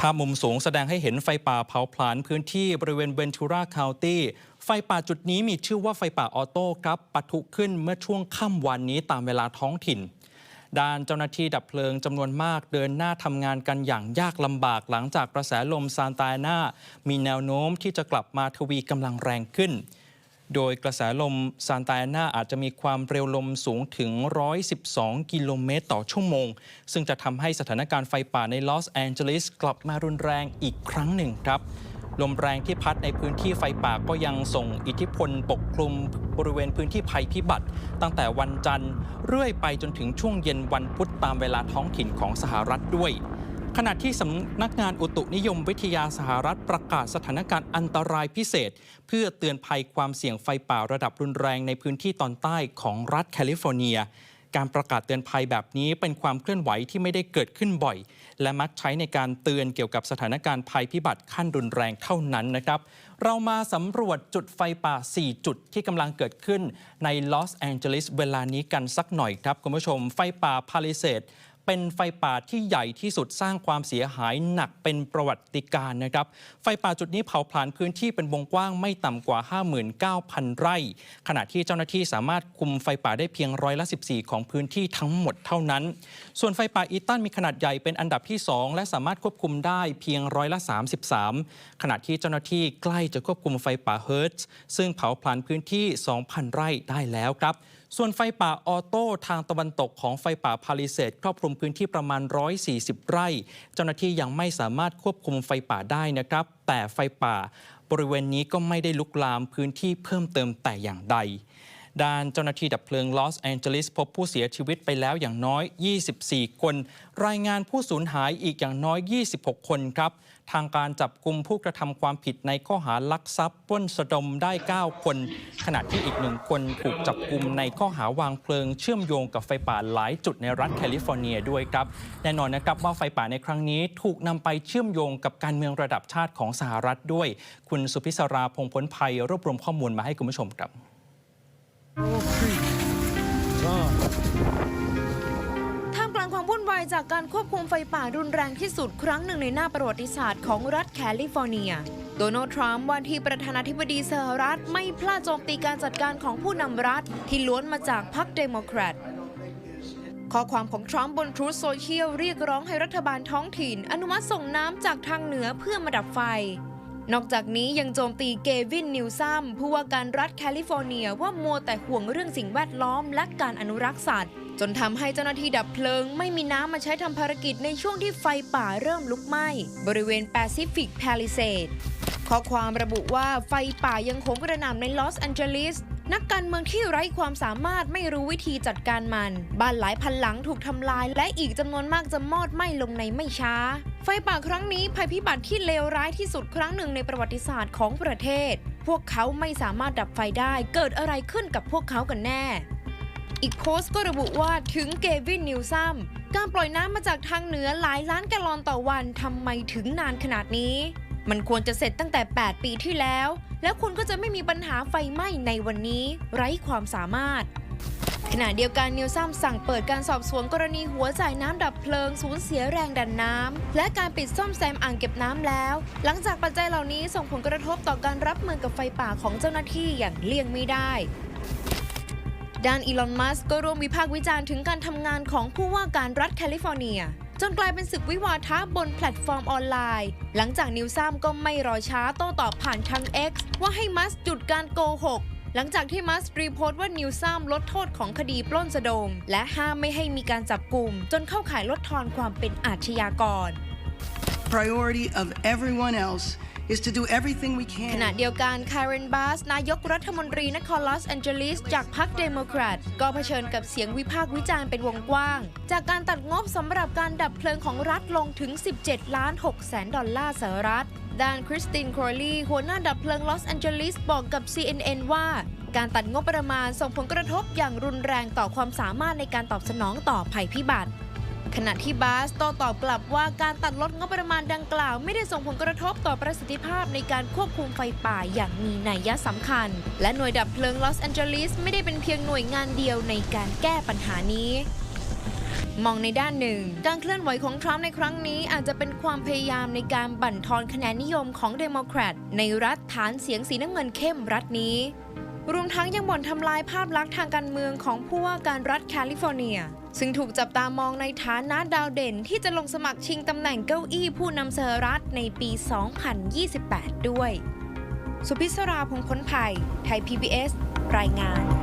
ภาพมุมสูงแสดงให้เห็นไฟป่าเผาผลาญพื้นที่บริเวณเวนทูราคาวตี้ไฟป่าจุดนี้มีชื่อว่าไฟป่าออโต้ครับปะทุขึ้นเมื่อช่วงค่ำวันนี้ตามเวลาท้องถิ่น ด้านเจ้าหน้าที่ดับเพลิงจำนวนมากเดินหน้าทำงานกันอย่างยากลำบากหลังจากกระแสลมซานตาน่ามีแนวโน้มที่จะกลับมาทวีกำลังแรงขึ้น โดยกระแสลมซานตาน่าอาจจะมีความเร็วลมสูงถึง 112 กิโลเมตรต่อชั่วโมง ซึ่งจะทำให้สถานการณ์ไฟป่าในลอสแอนเจลิสกลับมารุนแรงอีกครั้งหนึ่งครับลมแรงที่พัดในพื้นที่ไฟป่าก็ยังส่งอิทธิพลปกคลุมบริเวณพื้นที่ภัยพิบัติ ตั้งแต่วันจันทร์เรื่อยไปจนถึงช่วงเย็นวันพุธตามเวลาท้องถิ่นของสหรัฐด้วย ขณะที่สำนักงานอุตุนิยมวิทยาสหรัฐประกาศสถานการณ์อันตรายพิเศษ เพื่อเตือนภัยความเสี่ยงไฟป่าระดับรุนแรงในพื้นที่ตอนใต้ของรัฐแคลิฟอร์เนีย การประกาศเตือนภัยแบบนี้เป็นความเคลื่อนไหวที่ไม่ได้เกิดขึ้นบ่อย และมักใช้ในการเตือนเกี่ยวกับสถานการณ์ภัยพิบัติขั้นรุนแรงเท่านั้นนะครับ เรามาสำรวจจุดไฟป่า 4 จุดที่กำลังเกิดขึ้นในลอสแองเจลิสเวลานี้กันสักหน่อยครับคุณผู้ชมไฟป่าพาลิเซด เป็นไฟป่าที่ใหญ่ที่สุดสร้างความเสียหายหนักเป็นประวัติการนะครับ ไฟป่าจุดนี้เผาผลาญพื้นที่เป็นวงกว้างไม่ต่ำกว่า 59,000 ไร่ ขณะที่เจ้าหน้าที่สามารถคุมไฟป่าได้เพียงร้อยละ 14 ของพื้นที่ทั้งหมดเท่านั้น ส่วนไฟป่าอีตันมีขนาดใหญ่เป็นอันดับที่ 2 และสามารถควบคุมได้เพียงร้อยละ 33 ขณะที่เจ้าหน้าที่ใกล้จะควบคุมไฟป่าเฮิร์ตซ์ซึ่งเผาผลาญพื้นที่ 2,000 ไร่ได้แล้วครับ ส่วนไฟป่าออโต้ทางตะวันตกของไฟป่าพาลิเซตครอบคลุมพื้นที่ประมาณ 140 ไร่ เจ้าหน้าที่ยังไม่สามารถควบคุมไฟป่าได้นะครับ แต่ไฟป่าบริเวณนี้ก็ไม่ได้ลุกลามพื้นที่เพิ่มเติมแต่อย่างใด ด้านเจ้าหน้าที่ดับเพลิงลอสแอนเจลิสพบผู้เสียชีวิตไปแล้วอย่างน้อย 24 คน รายงานผู้สูญหายอีกอย่างน้อย 26 คนครับ ทางการจับกลุ่มผู้กระทำความผิดในข้อหาลักทรัพย์ปล้นสะดมได้ 9 คน ขณะที่อีกหนึ่งคนถูกจับกลุ่มในข้อหาวางเพลิงเชื่อมโยงกับไฟป่าหลายจุดในรัฐแคลิฟอร์เนียด้วยครับ แน่นอนนะครับว่าไฟป่าในครั้งนี้ถูกนำไปเชื่อมโยงกับการเมืองระดับชาติของสหรัฐด้วย คุณสุพิศราพงษ์พ้นภัยรวบรวมข้อมูลมาให้คุณผู้ชมครับ ท่ามกลางความวุ่นวายจากการควบคุมไฟป่ารุนแรงที่สุดครั้งหนึ่งในหน้าประวัติศาสตร์ของรัฐแคลิฟอร์เนีย โดนัลด์ทรัมป์ว่าที่ประธานาธิบดีสหรัฐไม่พลาดโจมตีการจัดการของผู้นำรัฐที่ล้วนมาจากพรรคเดโมแครตข้อความของทรัมป์บนทรู t โซเชียลเรียกร้องให้รัฐบาลท้องถิ่น อนุมัติส่งน้ำจากทางเหนือเพื่อมาดับไฟ นอกจากนี้ยังโจมตีเกวินนิวซัมผู้ว่าการรัฐแคลิฟอร์เนียว่ามัวแต่ห่วงเรื่องสิ่งแวดล้อมและการอนุรักษ์สัตว์ จนทำให้เจ้าหน้าที่ดับเพลิง ไม่มีน้ำมาใช้ทำภารกิจในช่วงที่ไฟป่าเริ่มลุกไหม้ บริเวณแปซิฟิกแพลิเซดข้อความระบุว่าไฟป่ายังคงกระหน่ำในลอสแอนเจลิส นักการเมืองที่ไร้ความสามารถไม่รู้วิธีจัดการมัน บ้านหลายพันหลังถูกทำลาย และอีกจำนวนมากจะมอดไหม้ลงในไม่ช้า ไฟป่าครั้งนี้ภัยพิบัติที่เลวร้ายที่สุดครั้งหนึ่งในประวัติศาสตร์ของประเทศ พวกเขาไม่สามารถดับไฟได้ เกิดอะไรขึ้นกับพวกเขากันแน่ อีกโพสต์ก็ระบุว่าถึงเกวินนิวซัมการปล่อยน้ำมาจากทางเหนือหลายล้านแกลลอนต่อวันทำไมถึงนานขนาดนี้ มันควรจะเสร็จตั้งแต่ 8 ปีที่แล้ว แล้วคุณก็จะไม่มีปัญหาไฟไหม้ในวันนี้ ไร้ความสามารถ ขณะเดียวกันนิวซัมสั่งเปิดการสอบสวนกรณีหัวจ่ายน้ำดับเพลิงสูญเสียแรงดันน้ำและการปิดซ่อมแซมอ่างเก็บน้ำแล้ว หลังจากปัจจัยเหล่านี้ส่งผลกระทบต่อการรับมือกับไฟป่าของเจ้าหน้าที่อย่างเลี่ยงไม่ได้ด้านอีลอน มัสก์ก็ร่วมวิพากษ์วิจารณ์ถึงการทำงานของผู้ว่าการรัฐแคลิฟอร์เนีย จนกลายเป็นศึกวิวาทะบนแพลตฟอร์มออนไลน์ หลังจากนิวซัมก็ไม่รอช้าโต้ตอบผ่านทาง X ว่าให้มัสหยุดการโกหกหลังจากที่มัสรีโพสต์ว่านิวซัมลดโทษของคดีปล้นสะดม และห้ามไม่ให้มีการจับกลุ่ม จนเข้าข่ายลดทอนความเป็นอาชญากร priority of everyone else is to do everything we ข can ณะเดียวกันคาร์เรนบาสนายกรัฐมนตรีนครลอสแอนเจลิสจากพรรคเดโมแครตก็เผชิญกับเสียงวิพากษ์วิจารณ์เป็นวงกว้าง จากการตัดงบสำหรับการดับเพลิงของรัฐลงถึง 17 ล้าน6แสนดอลลาร์สหรัฐด้านคริสตินโครลีหัวหน้าดับเพลิงลอสแอนเจลิสบอกกับ CNN ว่า การตัดงบประมาณส่งผลกระทบอย่างรุนแรงต่อความสามารถในการตอบสนองต่อภัยพิบัติ ขณะที่บาสโต้ตอบกลับว่าการตัดลดงบประมาณดังกล่าว ไม่ได้ส่งผลกระทบต่อประสิทธิภาพในการควบคุมไฟป่าอย่างมีนัยสำคัญ และหน่วยดับเพลิงลอสแอนเจลิสไม่ได้เป็นเพียงหน่วยงานเดียวในการแก้ปัญหานี้มองในด้านหนึ่ง การเคลื่อนไหวของทรัมป์ในครั้งนี้อาจจะเป็นความพยายามในการบั่นทอนคะแนนนิยมของเดโมแครตในรัฐฐานเสียงสีน้ำเงินเข้มรัฐนี้ รวมทั้งยังบ่นทำลายภาพลักษณ์ทางการเมืองของผู้ว่าการรัฐแคลิฟอร์เนีย ซึ่งถูกจับตามองในฐานะดาวเด่นที่จะลงสมัครชิงตำแหน่งเก้าอี้ผู้นำสหรัฐในปี 2028 ด้วย สุพิศราพงษ์พ้นภัย ไทย PBS รายงาน